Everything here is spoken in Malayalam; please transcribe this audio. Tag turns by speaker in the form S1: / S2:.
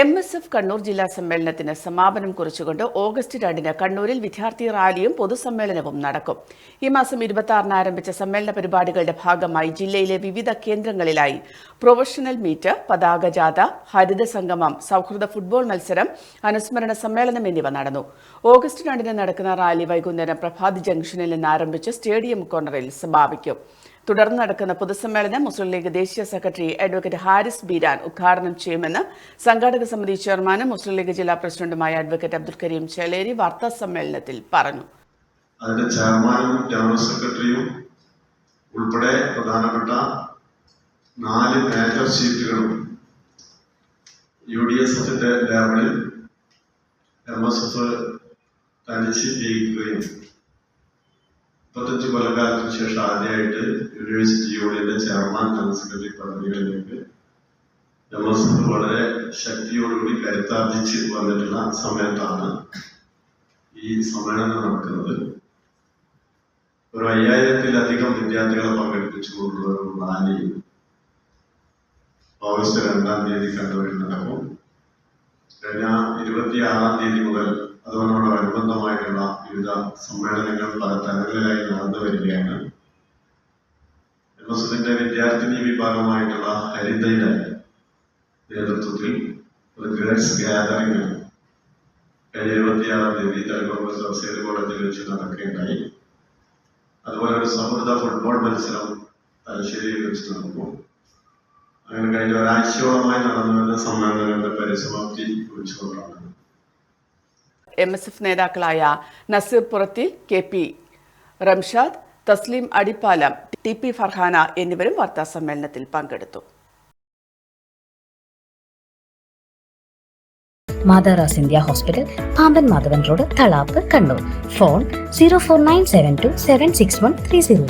S1: എം എസ് എഫ് കണ്ണൂർ ജില്ലാ സമ്മേളനത്തിന് സമാപനം കുറിച്ചുകൊണ്ട് ഓഗസ്റ്റ് രണ്ടിന് കണ്ണൂരിൽ വിദ്യാർത്ഥി റാലിയും പൊതുസമ്മേളനവും നടക്കും. ഈ മാസം ഇരുപത്തി ആറിന് ആരംഭിച്ച സമ്മേളന പരിപാടികളുടെ ഭാഗമായി ജില്ലയിലെ വിവിധ കേന്ദ്രങ്ങളിലായി പ്രൊഫഷണൽ മീറ്റ് പതാക ജാഥ ഹരിത സംഗമം സൗഹൃദ ഫുട്ബോൾ മത്സരം അനുസ്മരണ സമ്മേളനം എന്നിവ നടന്നു. ഓഗസ്റ്റ് രണ്ടിന് നടക്കുന്ന റാലി വൈകുന്നേരം പ്രഭാത് ജംഗ്ഷനിൽ നിന്ന് ആരംഭിച്ച് സ്റ്റേഡിയം കോർണറിൽ സമാപിക്കും. തുടർന്ന് നടക്കുന്ന പൊതുസമ്മേളനം മുസ്ലിം ലീഗ് ദേശീയ സെക്രട്ടറി അഡ്വക്കേറ്റ് ഹാരിസ് ബീരാൻ ഉദ്ഘാടനം ചെയ്യുമെന്ന് സംഘാടക സമിതി ചെയർമാനും മുസ്ലിം ലീഗ് ജില്ലാ പ്രസിഡന്റുമായ അഡ്വക്കേറ്റ് അബ്ദുൽ കരീം ചേലേരി വാർത്താ സമ്മേളനത്തിൽ പറഞ്ഞു.
S2: അതിന്റെ ചെയർമാനും ജനറൽ സെക്രട്ടറിയും ഉൾപ്പെടെ പ്രധാനപ്പെട്ട നാല് മേജർ സീറ്റുകളും യു ഡി എസ് എഫിന്റെ ലേബിളിൽ എം എസ് എഫ് തനിച്ച് ജയിക്കുകയും മുപ്പത്തഞ്ച് കൊല്ലക്കാലത്തിന് ശേഷം ആദ്യമായിട്ട് യൂണിവേഴ്സിറ്റി യൂണിയന്റെ ചെയർമാൻ ജനറൽ സെക്രട്ടറി പദവികളിലേക്ക് എം എസ് എഫ് വളരെ ശക്തിയോടുകൂടി കരുത്താർജിച്ച് വന്നിട്ടുള്ള സമയത്താണ് ഈ സമ്മേളനം നടക്കുന്നത്. ഒരു അയ്യായിരത്തിലധികം വിദ്യാർത്ഥികളെ പങ്കെടുപ്പിച്ചുകൊണ്ടുള്ള ഒരു റാലി ഓഗസ്റ്റ് രണ്ടാം തീയതി കണ്ണൂരിൽ നടക്കും കഴിഞ്ഞ ഇരുപത്തിയാറാം തീയതി മുതൽ അതോടനുബന്ധമായിട്ടുള്ള വിവിധ സമ്മേളനങ്ങൾ പല തലങ്ങളിലായി നടന്നു വരികയാണ്. എം എസ് എഫിന്റെ വിദ്യാർത്ഥിനി വിഭാഗമായിട്ടുള്ള ഹരിതയുടെ നേതൃത്വത്തിൽ ഒരു ഗേൾസ് ഗ്യാതറിംഗ് കഴിഞ്ഞ ഇരുപത്തിയാറാം തീയതി തെലങ്കോട് സേത് കോളേജിൽ വെച്ച് നടക്കുകയുണ്ടായി. അതുപോലെ ഒരു സൗഹൃദ ഫുട്ബോൾ മത്സരം തലശ്ശേരിയിൽ വെച്ച് നടന്നു. അങ്ങനെ കഴിഞ്ഞ ഒരാഴ്ചയോളമായി നടന്നുവരുന്ന സമ്മേളനങ്ങളുടെ പരിസമാപ്തി കുറിച്ചുകൊണ്ടാണ്.
S1: എം എസ് എഫ് നേതാക്കളായ Naseer Purathil K P Ramshad Thasleem Adippalam T P Farhana എന്നിവരും വാർത്താ സമ്മേളനത്തിൽ പങ്കെടുത്തു.
S3: മാതാറാസ് India hospital Pamban Madhavan road Thalap Kannur phone zero four nine seven two seven six one three zero